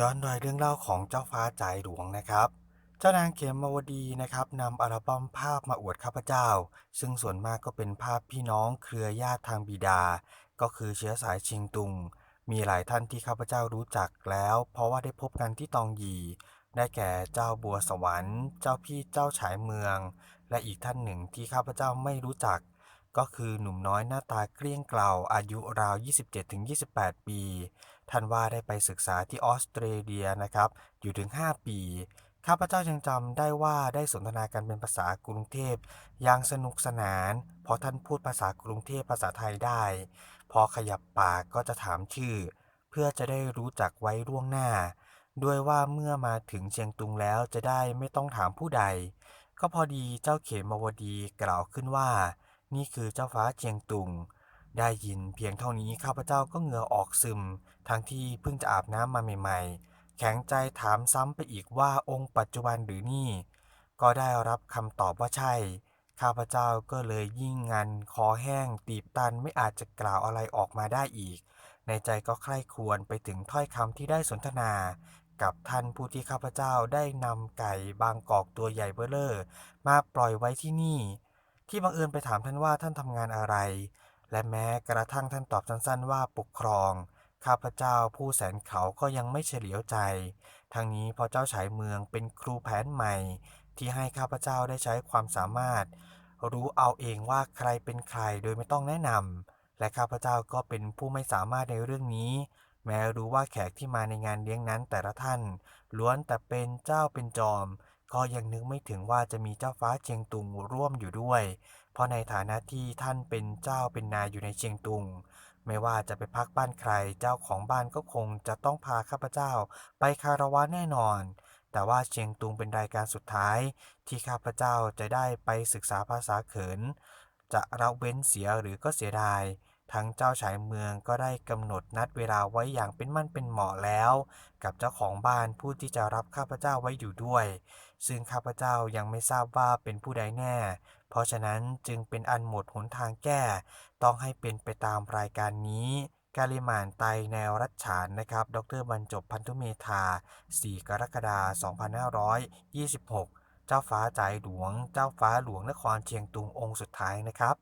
ย้อนรอยเรื่องเล่าของเจ้าฟ้าใจหลวงนะครับ เจ้านางเขมวดีนะครับนำอัลบั้มภาพมาอวดข้าพเจ้า ซึ่งส่วนมากก็เป็นภาพพี่น้องเครือญาติทางบิดา ก็คือเชื้อสายชิงตุง มีหลายท่านที่ข้าพเจ้ารู้จักแล้ว เพราะว่าได้พบกันที่ตองหยี ได้แก่เจ้าบัวสวรรค์ เจ้าพี่เจ้าฉายเมือง และอีกท่านหนึ่งที่ข้าพเจ้าไม่รู้จัก ก็คือหนุ่มน้อยหน้าตาเกลี้ยงเกลาอายุราว 27-28 ปี ท่านว่าได้ไปศึกษาที่ออสเตรเลียนะครับ อยู่ถึง 5 ปี ข้าพเจ้ายังจำได้ว่าได้สนทนากันเป็นภาษากรุงเทพอย่างสนุกสนาน เพราะท่านพูดภาษากรุงเทพภาษาไทยได้ พอขยับปากก็จะถามชื่อ เพื่อจะได้รู้จักไว้ล่วงหน้า ด้วยว่าเมื่อมาถึงเชียงตุงแล้วจะได้ไม่ต้องถามผู้ใด ก็พอดีเจ้าเขมวดีกล่าวขึ้นว่า นี่คือเจ้าฟ้าเชียงตุง ได้ยินเพียงเท่านี้ข้าพเจ้าก็เหงื่อออกซึม ทั้งที่เพิ่งจะอาบน้ำมาใหม่ๆ แข็งใจถามซ้ำไปอีกว่าองค์ปัจจุบันหรือนี่ ก็ได้รับคำตอบว่าใช่ ข้าพเจ้าก็เลยยิ่งงันคอแห้ง ตีบตันไม่อาจจะกล่าวอะไรออกมาได้อีก ในใจก็ใคร่ครวญไปถึงถ้อยคำที่ได้สนทนากับท่านผู้ที่ข้าพเจ้าได้นำไก่บางกอกตัวใหญ่เบ้อเร่อมาปล่อยไว้ที่นี่ ที่บังเอิญไปถามท่านว่าท่านทำงานอะไร และแม้กระทั่งท่านตอบสั้นๆ ว่าปกครอง ข้าพเจ้าผู้แสนเขาก็ยังไม่เฉลียวใจ ทั้งนี้พอเจ้าฉายเมืองเป็นครูแผนใหม่ ที่ให้ข้าพเจ้าได้ใช้ความสามารถ รู้เอาเองว่าใครเป็นใครโดยไม่ต้องแนะนำและข้าพเจ้าก็เป็นผู้ไม่สามารถในเรื่องนี้แม้รู้ว่าแขกที่มาในงานเลี้ยงนั้นแต่ละท่าน ล้วนแต่เป็นเจ้าเป็นจอม ก็ยังนึกไม่ถึงว่าจะมีเจ้าฟ้าเชียงตุงร่วมอยู่ด้วย เพราะในฐานะที่ท่านเป็นเจ้าเป็นนายอยู่ในเชียงตุง ไม่ว่าจะไปพักบ้านใคร เจ้าของบ้านก็คงจะต้องพาข้าพเจ้า ไปคารวะแน่นอน แต่ว่าเชียงตุงเป็นรายการสุดท้าย ที่ข้าพเจ้าจะได้ไปศึกษาภาษาเขิน จะละเว้นเสียหรือก็เสียดาย ทั้งเจ้าชายเมืองก็ได้กำหนดนัดเวลาไว้อย่างเป็นมั่นเป็นเหมาะแล้ว กับเจ้าของบ้านผู้ที่จะรับข้าพเจ้าไว้อยู่ด้วย ซึ่งข้าพเจ้ายังไม่ทราบว่าเป็นผู้ใดแน่ เพราะฉะนั้นจึงเป็นอันหมดหนทางแก้ ต้องให้เป็นไปตามรายการนี้กาลิมานไตแนวรัชฉานนะครับ ดรบรรจบพันธุเมธา 4 กรกฎาคม 2526 เจ้าฟ้าจ่ายหลวง เจ้าฟ้าหลวงนครเชียงตุงองค์สุดท้ายนะครับ